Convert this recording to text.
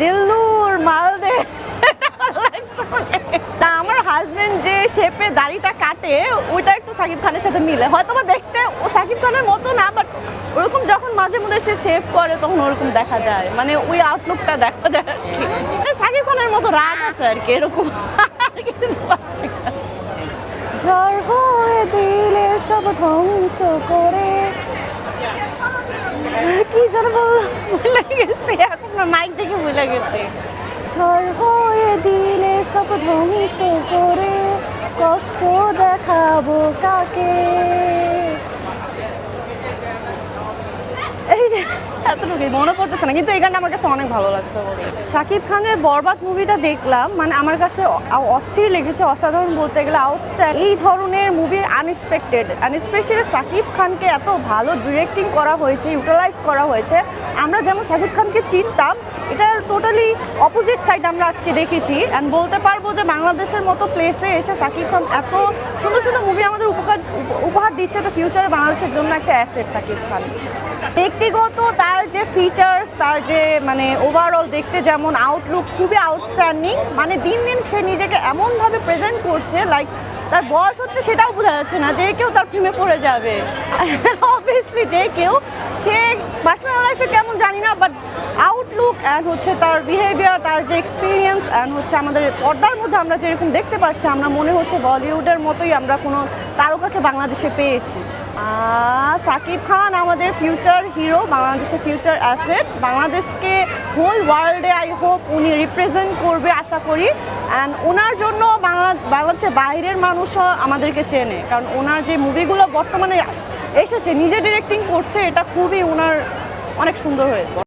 জিল্লুর মালদে তা আমার হাজবেন্ড যে শেপে দাড়িটা কাটে, ওইটা একটু সাকিব খানের সাথে মিলে। হয়তো বা দেখতে ও সাকিব খানের মতো না বাট ওরকম যখন মাঝে মধ্যে সে শেভ করে, তখন ওরকম দেখা যায়। মানে ওই আউটলুকটা দেখা যায় সাকিব খানের মতো রাগ আছে আর কি, এরকম। না। ঝড় হয়ে দিলে সব ধ্বংস করে। কি যেন বললাম ভুলে গেছি, এখন মাইক দেখে ভুলে গেছি। ঝড় হয়ে দিলে সব ধ্বংস করে, কষ্ট দেখাবো কাকে এই যে এতটুকুই, মনে পড়তেছে না, কিন্তু এই গানটা আমার কাছে অনেক ভালো লাগছে শাকিব খানের বরবাদ মুভিটা দেখলাম মানে আমার কাছে অস্থির লেগেছে, অসাধারণ বলতে গেলে আউটস্ট্যান্ড এই ধরনের মুভি আনএক্সপেক্টেড স্পেশালি শাকিব খানকে এত ভালো ডিরেক্টিং করা হয়েছে ইউটিলাইজ করা হয়েছে। আমরা যেমন শাকিব খানকে চিনতাম, এটার টোটালি অপোজিট সাইড আমরা আজকে দেখেছি। অ্যান্ড বলতে পারব যে বাংলাদেশের মতো প্লেসে এসে শাকিব খান এত সুন্দর সুন্দর মুভি আমাদের উপকার উপ- উপহার দিচ্ছে, তো ফিউচারে বাংলাদেশের জন্য একটা অ্যাসেট শাকিব খান। ব্যক্তিগত তার যে ফিচার্স তার যে মানে ওভারঅল দেখতে যেমন আউটলুক খুবই আউটস্ট্যান্ডিং মানে দিন দিন সে নিজেকে এমনভাবে প্রেজেন্ট করছে লাইক তার বয়স হচ্ছে সেটাও বোঝা যাচ্ছে না, যে কেউ তার প্রেমে পড়ে যাবে। অবভিয়াসলি যে কেউ, সে পার্সোনাল লাইফে কেমন জানি না বাট আউটলুক অ্যান্ড হচ্ছে তার বিহেভিয়ার তার যে এক্সপিরিয়েন্স অ্যান্ড হচ্ছে আমাদের পর্দার মধ্যে আমরা যেরকম দেখতে পাচ্ছি, আমরা মনে হচ্ছে বলিউডের মতোই আমরা কোনো তারকাকে বাংলাদেশে পেয়েছি। সাকিব খান আমাদের ফিউচার হিরো বাংলাদেশের ফিউচার অ্যাসেট বাংলাদেশকে হোল ওয়ার্ল্ডে আই হোপ উনি রিপ্রেজেন্ট করবে, আশা করি। অ্যান্ড ওনার জন্য বাংলা, বাংলাদেশের বাইরের মানুষও আমাদেরকে চেনে। কারণ ওনার যে মুভিগুলো বর্তমানে এসেছে, নিজে ডিরেক্টিং করছে, এটা খুবই ওনার অনেক সুন্দর হয়েছে।